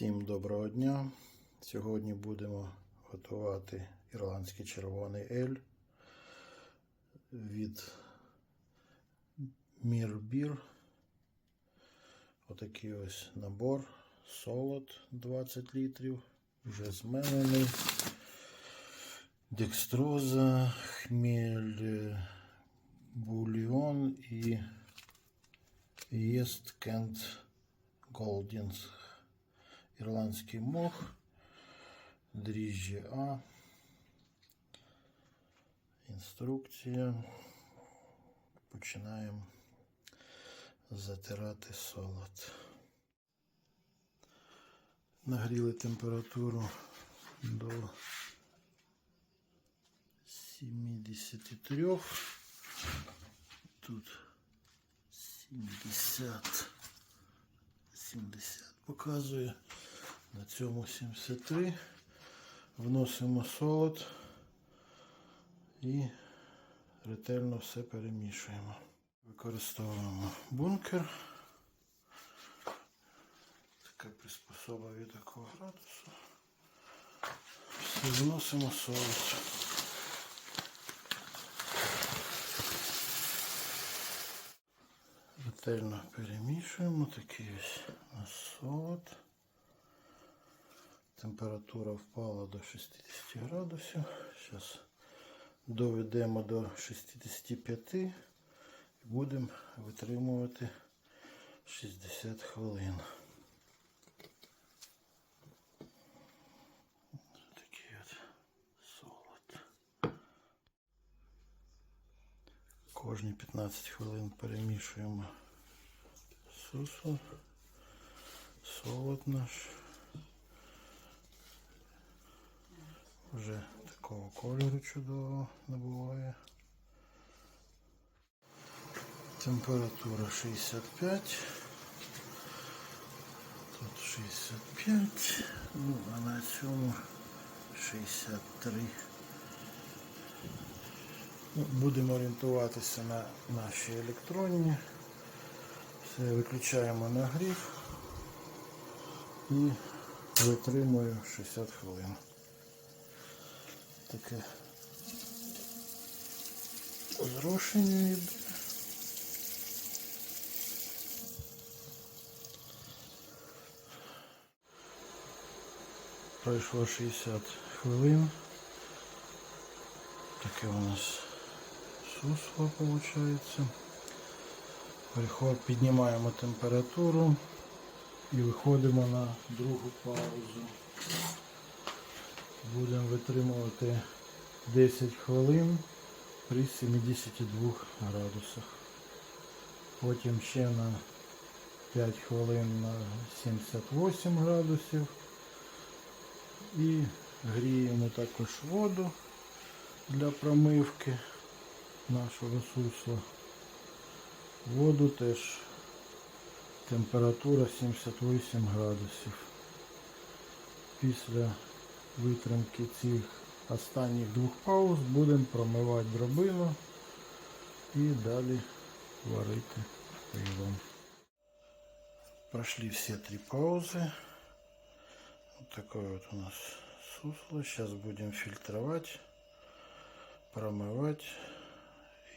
Всім доброго дня. Сьогодні будемо готувати ірландський червоний ель від Мірбір. Отакий ось набор. Солод 20 літрів, вже змелений. Декстроза, хмель, е, бульйон і єст кент голдінс ірландський мох, дріжджі А, інструкція. Починаємо затирати солод. Нагріли температуру до 73. Тут 70. 70 показує. На цьому 73. Вносимо солод і ретельно все перемішуємо. Використовуємо бункер. Така приспособа від такого градусу. Все, вносимо солод. Ретельно перемішуємо. Такий ось солод. Температура впала до 60 градусів. Зараз доведемо до 65 і будемо витримувати 60 хвилин. Такий от солод. Кожні 15 хвилин перемішуємо сусу, солод наш. Вже такого кольору чудового набуває. Температура 65. Тут 65. Ну, а на цьому 63. Ну, Будемо орієнтуватися на наші електронні. Все, виключаємо нагрів і витримую 60 хвилин. Таке зрошення йде. Пройшло 60 хвилин. Таке у нас сусло виходить. Переход, піднімаємо температуру і виходимо на другу паузу. Будемо витримувати 10 хвилин при 72 градусах. Потім ще на 5 хвилин на 78 градусів. І гріємо також воду для промивки нашого сусла. Воду теж температура 78 градусів. Після витримки цих останніх двох пауз будемо промивати дробину і далі варити пиво. Прошли все три паузы. Вот такое вот у нас сусло. Сейчас будем фильтровать, промывать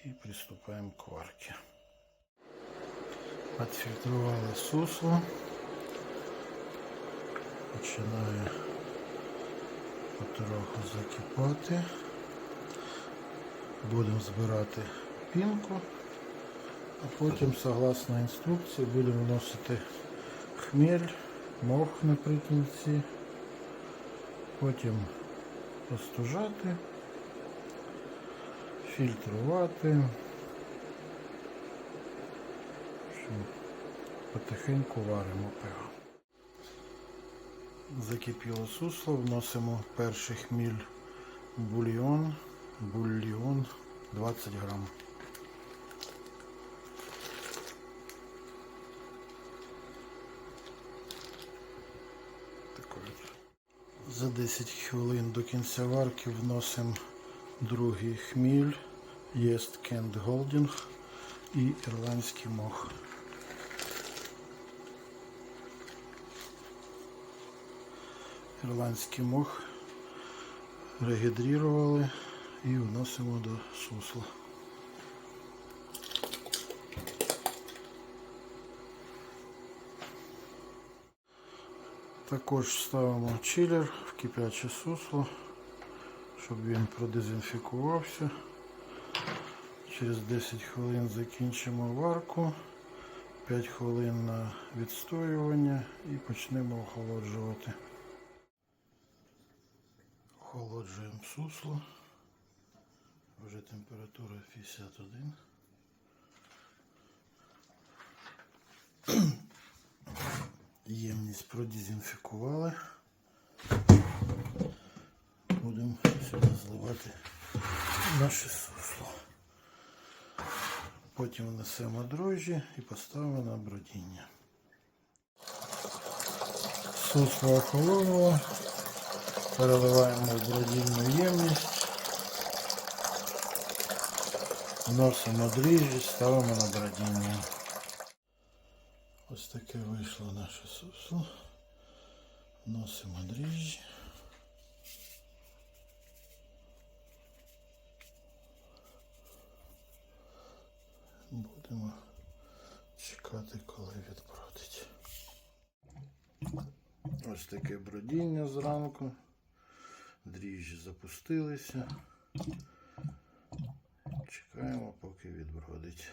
и приступаем к варке. Отфільтрували сусло. Починає потроху закипати. Будемо збирати пінку, а потім, согласно інструкції, будемо вносити хмель, мох наприкінці, потім остужати, фільтрувати. Потихеньку варимо пиво. Закипіло сусло, вносимо перший хміль бульйон, бульйон 20 грам. За 10 хвилин до кінця варки вносимо другий хміль, єст Кент Голдінг і ірландський мох. Ірландський мох регідрірували і вносимо до сусла. Також ставимо чилер в кипяче сусло, щоб він продезінфікувався. Через 10 хвилин закінчимо варку, 5 хвилин на відстоювання і почнемо охолоджувати. Охолоджуємо сусло. Вже температура 51. Ємність продезінфікували. Будемо сюди зливати наше сусло. Потім внесемо дрожжі і поставимо на бродіння. Сусло охолонуло. Переливаємо в бродільну ємність. Вносимо дріжджі, ставимо на бродіння. Ось таке вийшло наше сусло. Вносимо дріжджі. Будемо чекати, коли відбродить. Ось таке бродіння зранку. Дріжджі запустилися. Чекаємо, поки відбродить.